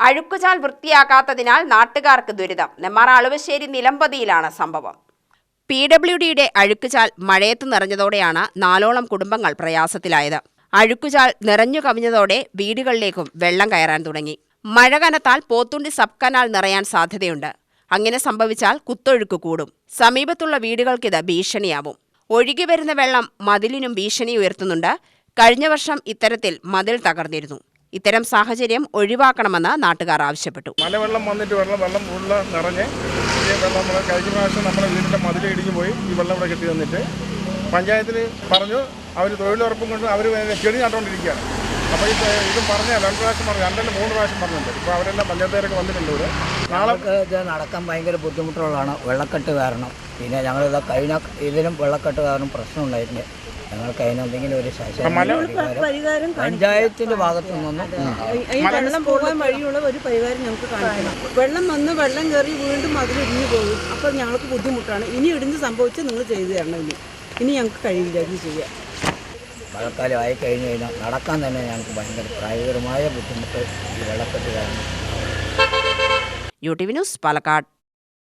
അഴുക്കുചാൽ വൃത്തിയാകാത്തതിനാൽ നാട്ടുകാർക്ക് ദുരിതം. നെമ്മാറ അളുവശ്ശേരി നിലമ്പതിയിലാണ് സംഭവം. പി ഡബ്ല്യു ഡിയുടെ അഴുക്കുചാൽ മഴയത്ത് നിറഞ്ഞതോടെയാണ് നാലോളം കുടുംബങ്ങൾ പ്രയാസത്തിലായത്. അഴുക്കുചാൽ നിറഞ്ഞു കവിഞ്ഞതോടെ വീടുകളിലേക്കും വെള്ളം കയറാൻ തുടങ്ങി. മഴ കനത്താൽ പോത്തുണ്ടി സബ് കനാൽ നിറയാൻ സാധ്യതയുണ്ട്. അങ്ങനെ സംഭവിച്ചാൽ കുത്തൊഴുക്ക് കൂടും. സമീപത്തുള്ള വീടുകൾക്കിത് ഭീഷണിയാവും. ഒഴുകി വരുന്ന വെള്ളം മതിലിനും ഭീഷണി ഉയർത്തുന്നുണ്ട്. കഴിഞ്ഞ വർഷം ഇത്തരത്തിൽ മതിൽ തകർന്നിരുന്നു. ഇത്തരം സാഹചര്യം ഒഴിവാക്കണമെന്ന് നാട്ടുകാർ ആവശ്യപ്പെട്ടു. മലവെള്ളം വന്നിട്ട് വെള്ളം വെള്ളം ഉള്ള നിറഞ്ഞ് വെള്ളം നമ്മൾ കഴിഞ്ഞ പ്രാവശ്യം നമ്മുടെ വീടിന്റെ മതിൽ ഇടിഞ്ഞു പോയി ഈ വെള്ളം ഇവിടെ കെട്ടി തന്നിട്ട്. പഞ്ചായത്തിൽ പറഞ്ഞു അവർ തൊഴിലുറപ്പും കൊണ്ട് അവർ ചെടി നട്ടുകൊണ്ടിരിക്കുകയാണ്. അപ്പോൾ ഇത് ഇതും പറഞ്ഞ രണ്ട് പ്രാവശ്യം പറഞ്ഞു രണ്ടല്ല മൂന്ന് പ്രാവശ്യം പറഞ്ഞിട്ടുണ്ട്. ഇപ്പോൾ അവരെല്ലാം പഞ്ചായത്തുകാരൊക്കെ വന്നിട്ടുണ്ട് ഇവിടെ നാളെ ഇത് നടക്കാൻ ഭയങ്കര ബുദ്ധിമുട്ടുള്ളതാണ്. വെള്ളക്കെട്ട് കാരണം. പിന്നെ ഞങ്ങളിത് കഴിഞ്ഞ ഇതിലും വെള്ളക്കെട്ട് കാരണം പ്രശ്നം ഉണ്ടായിട്ടുണ്ട്. ഞങ്ങൾക്ക് അതിനെന്തെങ്കിലും ഒരു പരിഹാരം പഞ്ചായത്തിന്റെ ഭാഗത്തു നിന്നൊന്നും ഈ വെള്ളം പോകാൻ വഴിയുള്ള ഒരു പരിഹാരം ഞങ്ങൾക്ക് കാണിക്കണം. വെള്ളം വന്ന് വെള്ളം കയറി വീണ്ടും അതിൽ ഇടിഞ്ഞു പോകും. അപ്പോൾ ഞങ്ങൾക്ക് ബുദ്ധിമുട്ടാണ്. ഇനി ഇടിഞ്ഞ് സംഭവിച്ചാൽ നിങ്ങൾ ചെയ്തു തരണം ഇനി. ഇനി ഞങ്ങൾക്ക് കഴിയില്ല ഇത് ചെയ്യാൻ മഴക്കാലം ആയി കഴിഞ്ഞു കഴിഞ്ഞാൽ നടക്കാൻ തന്നെ ഞങ്ങൾക്ക് ഭയങ്കര പ്രായോഗികമായ ബുദ്ധിമുട്ട് ഈ വെള്ളക്കെട്ട് കാരണം. U T V news Palakkad.